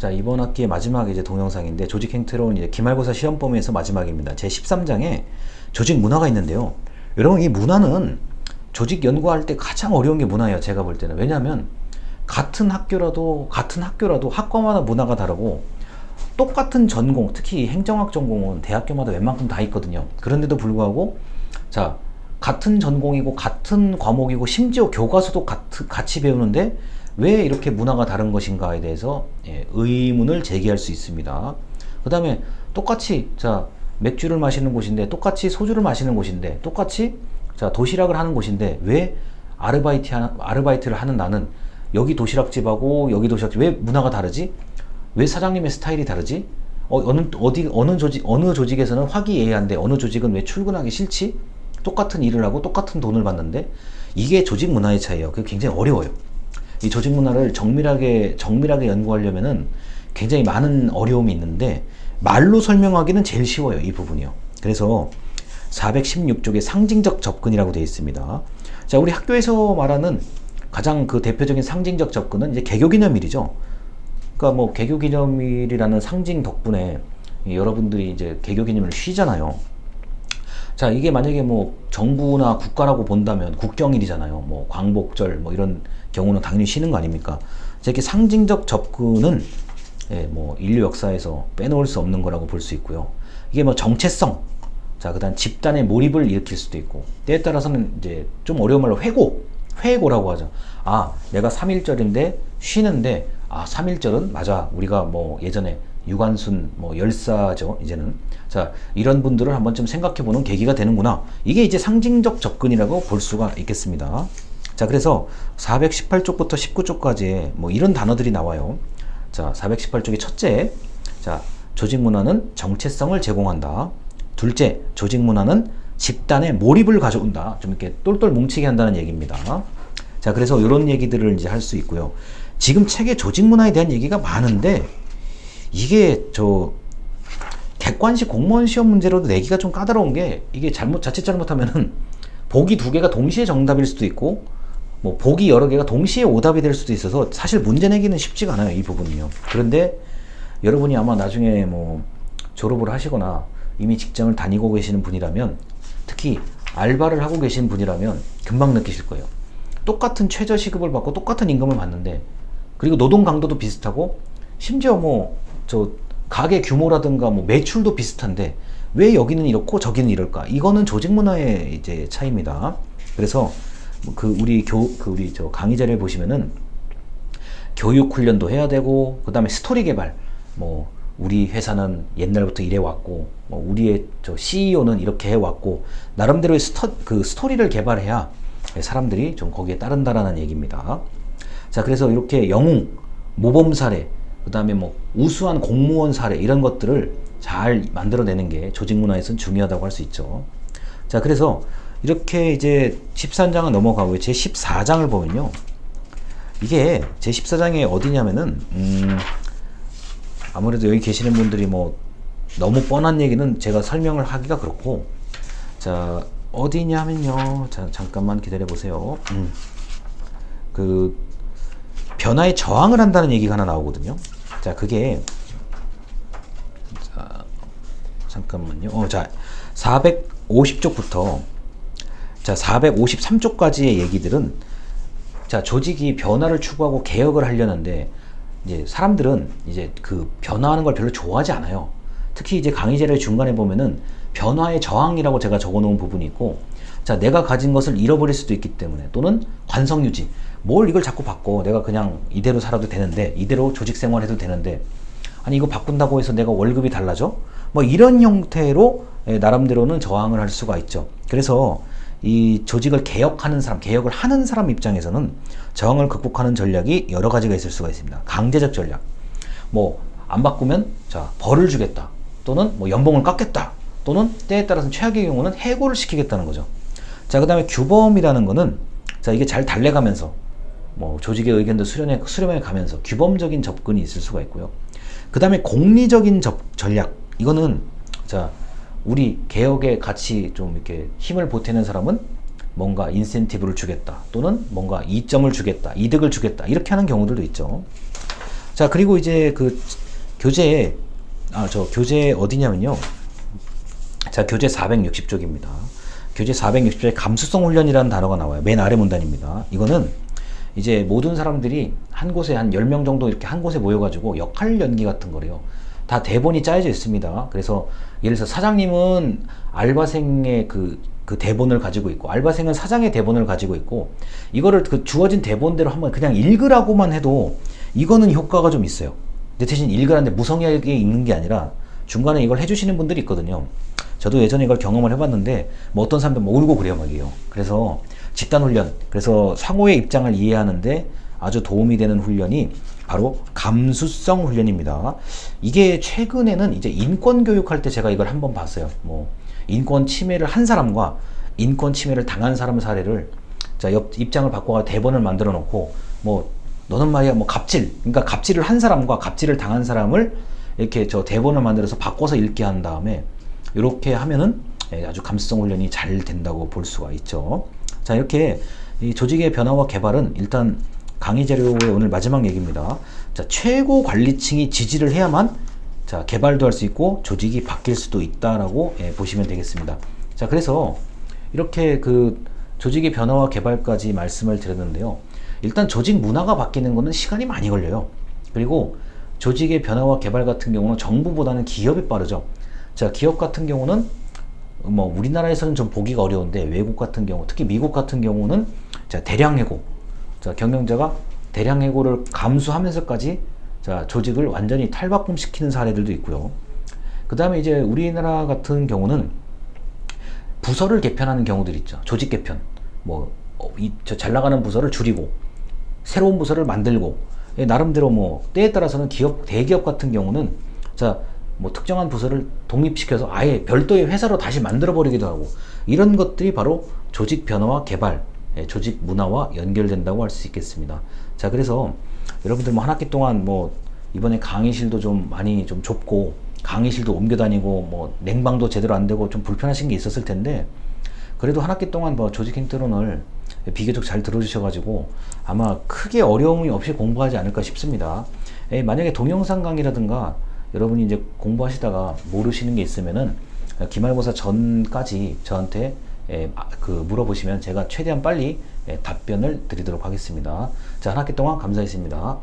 자 이번 학기의 마지막 이제 동영상인데 조직 행태론 이제 기말고사 시험 범위에서 마지막입니다. 제 13장에 조직 문화가 있는데요. 여러분 이 문화는 조직 연구할 때 가장 어려운 게 문화예요. 제가 볼 때는 왜냐하면 같은 학교라도 같은 학교라도 학과마다 문화가 다르고 똑같은 전공, 특히 행정학 전공은 대학교마다 웬만큼 다 있거든요. 그런데도 불구하고 자 같은 전공이고 같은 과목이고 심지어 교과서도 같, 같이 배우는데 왜 이렇게 문화가 다른 것인가에 대해서 예, 의문을 제기할 수 있습니다. 그 다음에 똑같이 자 맥주를 마시는 곳인데 똑같이 소주를 마시는 곳인데 똑같이 자 도시락을 하는 곳인데 왜 아르바이트 아르바이트를 하는 나는 여기 도시락집하고 여기 도시락집 왜 문화가 다르지? 왜 사장님의 스타일이 다르지? 어, 어느 어디 어느 조직 어느 조직에서는 화기애애한데 어느 조직은 왜 출근하기 싫지? 똑같은 일을 하고 똑같은 돈을 받는데 이게 조직 문화의 차이예요. 그게 굉장히 어려워요. 이 조직 문화를 정밀하게 정밀하게 연구하려면은 굉장히 많은 어려움이 있는데 말로 설명하기는 제일 쉬워요. 이 부분이요. 그래서 416쪽에 상징적 접근이라고 되어 있습니다. 자, 우리 학교에서 말하는 가장 그 대표적인 상징적 접근은 이제 개교기념일이죠. 그러니까 뭐 개교기념일이라는 상징 덕분에 이 여러분들이 이제 개교기념일을 쉬잖아요. 자, 이게 만약에 뭐 정부나 국가라고 본다면 국경일이잖아요. 뭐 광복절 뭐 이런 경우는 당연히 쉬는 거 아닙니까? 자, 이렇게 상징적 접근은 예, 뭐 인류 역사에서 빼놓을 수 없는 거라고 볼 수 있고요. 이게 뭐 정체성, 자, 그다음 집단의 몰입을 일으킬 수도 있고 때에 따라서는 이제 좀 어려운 말로 회고, 회고라고 하죠. 아, 내가 3일절인데 쉬는데 아, 3일절은 맞아. 우리가 뭐 예전에 유관순 뭐 열사죠 이제는. 자 이런 분들을 한번 좀 생각해 보는 계기가 되는구나. 이게 이제 상징적 접근이라고 볼 수가 있겠습니다. 자 그래서 418쪽부터 19쪽까지 뭐 이런 단어들이 나와요. 자 418쪽의 첫째. 자 조직 문화는 정체성을 제공한다. 둘째 조직 문화는 집단의 몰입을 가져온다. 좀 이렇게 똘똘 뭉치게 한다는 얘기입니다. 자 그래서 이런 얘기들을 이제 할 수 있고요. 지금 책에 조직 문화에 대한 얘기가 많은데 이게 저 객관식 공무원 시험 문제로도 내기가 좀 까다로운 게 이게 잘못 자칫 잘못하면은 보기 두 개가 동시에 정답일 수도 있고 뭐 보기 여러 개가 동시에 오답이 될 수도 있어서 사실 문제 내기는 쉽지가 않아요 이 부분이요. 그런데 여러분이 아마 나중에 뭐 졸업을 하시거나 이미 직장을 다니고 계시는 분이라면 특히 알바를 하고 계신 분이라면 금방 느끼실 거예요. 똑같은 최저 시급을 받고 똑같은 임금을 받는데 그리고 노동 강도도 비슷하고 심지어 뭐 저 가게 규모라든가 뭐 매출도 비슷한데 왜 여기는 이렇고 저기는 이럴까? 이거는 조직 문화의 이제 차이입니다. 그래서 뭐그 우리 교 그 우리 저 강의 자료에 보시면은 교육 훈련도 해야 되고 그다음에 스토리 개발 뭐 우리 회사는 옛날부터 이래 왔고 뭐 우리의 저 CEO는 이렇게 해 왔고 나름대로의 스토 그 스토리를 개발해야 사람들이 좀 거기에 따른다라는 얘기입니다. 자 그래서 이렇게 영웅 모범 사례 그 다음에 뭐 우수한 공무원 사례 이런 것들을 잘 만들어내는 게 조직 문화에서는 중요하다고 할 수 있죠. 자 그래서 이렇게 이제 13장을 넘어가고 제 14장을 보면요. 이게 제 14장에 어디냐면은 음 아무래도 여기 계시는 분들이 뭐 너무 뻔한 얘기는 제가 설명을 하기가 그렇고 자 어디냐면요. 자 잠깐만 기다려 보세요. 음. 그 변화에 저항을 한다는 얘기가 하나 나오거든요. 자, 그게 자, 잠깐만요. 어, 자, 450쪽부터 자, 453쪽까지의 얘기들은 자, 조직이 변화를 추구하고 개혁을 하려는데 이제 사람들은 이제 그 변화하는 걸 별로 좋아하지 않아요. 특히 이제 강의제를 중간에 보면은 변화의 저항이라고 제가 적어 놓은 부분이 있고 자, 내가 가진 것을 잃어버릴 수도 있기 때문에 또는 관성 유지. 뭘 이걸 자꾸 바꿔. 내가 그냥 이대로 살아도 되는데, 이대로 조직 생활해도 되는데, 아니, 이거 바꾼다고 해서 내가 월급이 달라져? 뭐 이런 형태로 예, 나름대로는 저항을 할 수가 있죠. 그래서 이 조직을 개혁하는 사람, 개혁을 하는 사람 입장에서는 저항을 극복하는 전략이 여러 가지가 있을 수가 있습니다. 강제적 전략. 뭐, 안 바꾸면, 자, 벌을 주겠다. 또는 뭐 연봉을 깎겠다. 또는 때에 따라서는 최악의 경우는 해고를 시키겠다는 거죠. 자, 그 다음에 규범이라는 거는, 자, 이게 잘 달래가면서, 뭐, 조직의 의견도 수렴해, 수렴해 가면서 규범적인 접근이 있을 수가 있고요. 그 다음에 공리적인 접, 전략. 이거는, 자, 우리 개혁에 같이 좀 이렇게 힘을 보태는 사람은 뭔가 인센티브를 주겠다. 또는 뭔가 이점을 주겠다. 이득을 주겠다. 이렇게 하는 경우들도 있죠. 자, 그리고 이제 그 교재, 아, 저 교재 어디냐면요. 자, 교재 460쪽입니다. 교재 460쪽에 감수성 훈련이라는 단어가 나와요. 맨 아래 문단입니다. 이거는 이제 모든 사람들이 한 곳에 한 10명 정도 이렇게 한 곳에 모여가지고 역할 연기 같은 거래요. 다 대본이 짜여져 있습니다. 그래서 예를 들어서 사장님은 알바생의 그, 그 대본을 가지고 있고, 알바생은 사장의 대본을 가지고 있고, 이거를 그 주어진 대본대로 한번 그냥 읽으라고만 해도 이거는 효과가 좀 있어요. 근데 대신 읽으라는데 무성의하게 읽는 게 아니라 중간에 이걸 해주시는 분들이 있거든요. 저도 예전에 이걸 경험을 해봤는데 뭐 어떤 사람들 뭐 울고 그래요 막이요. 그래서 집단 훈련, 그래서 상호의 입장을 이해하는데 아주 도움이 되는 훈련이 바로 감수성 훈련입니다. 이게 최근에는 이제 인권 교육할 때 제가 이걸 한번 봤어요. 뭐 인권 침해를 한 사람과 인권 침해를 당한 사람 사례를 자 옆, 입장을 바꿔가 대본을 만들어 놓고 뭐 너는 말이야 뭐 갑질 그러니까 갑질을 한 사람과 갑질을 당한 사람을 이렇게 저 대본을 만들어서 바꿔서 읽게 한 다음에 이렇게 하면은 예, 아주 감수성 훈련이 잘 된다고 볼 수가 있죠. 자 이렇게 이 조직의 변화와 개발은 일단 강의 자료의 오늘 마지막 얘기입니다. 자 최고 관리층이 지지를 해야만 자 개발도 할 수 있고 조직이 바뀔 수도 있다라고 예, 보시면 되겠습니다. 자 그래서 이렇게 그 조직의 변화와 개발까지 말씀을 드렸는데요. 일단 조직 문화가 바뀌는 것은 시간이 많이 걸려요. 그리고 조직의 변화와 개발 같은 경우는 정부보다는 기업이 빠르죠. 자, 기업 같은 경우는 뭐 우리나라에서는 좀 보기가 어려운데 외국 같은 경우, 특히 미국 같은 경우는 자, 대량 해고. 자, 경영자가 대량 해고를 감수하면서까지 자, 조직을 완전히 탈바꿈시키는 사례들도 있고요. 그 다음에 이제 우리나라 같은 경우는 부서를 개편하는 경우들 있죠. 조직 개편. 뭐, 어, 이, 저 잘 나가는 부서를 줄이고, 새로운 부서를 만들고, 예, 나름대로 뭐, 때에 따라서는 기업, 대기업 같은 경우는, 자, 뭐, 특정한 부서를 독립시켜서 아예 별도의 회사로 다시 만들어 버리기도 하고, 이런 것들이 바로 조직 변화와 개발, 예, 조직 문화와 연결된다고 할 수 있겠습니다. 자, 그래서 여러분들 뭐 한 학기 동안 뭐, 이번에 강의실도 좀 많이 좀 좁고, 강의실도 옮겨 다니고, 뭐, 냉방도 제대로 안 되고 좀 불편하신 게 있었을 텐데, 그래도 한 학기 동안 뭐 조직 행태론을 비교적 잘 들어주셔가지고 아마 크게 어려움이 없이 공부하지 않을까 싶습니다. 에, 만약에 동영상 강의라든가 여러분이 이제 공부하시다가 모르시는 게 있으면은 기말고사 전까지 저한테 에, 아, 그 물어보시면 제가 최대한 빨리 에, 답변을 드리도록 하겠습니다. 자, 한 학기 동안 감사했습니다.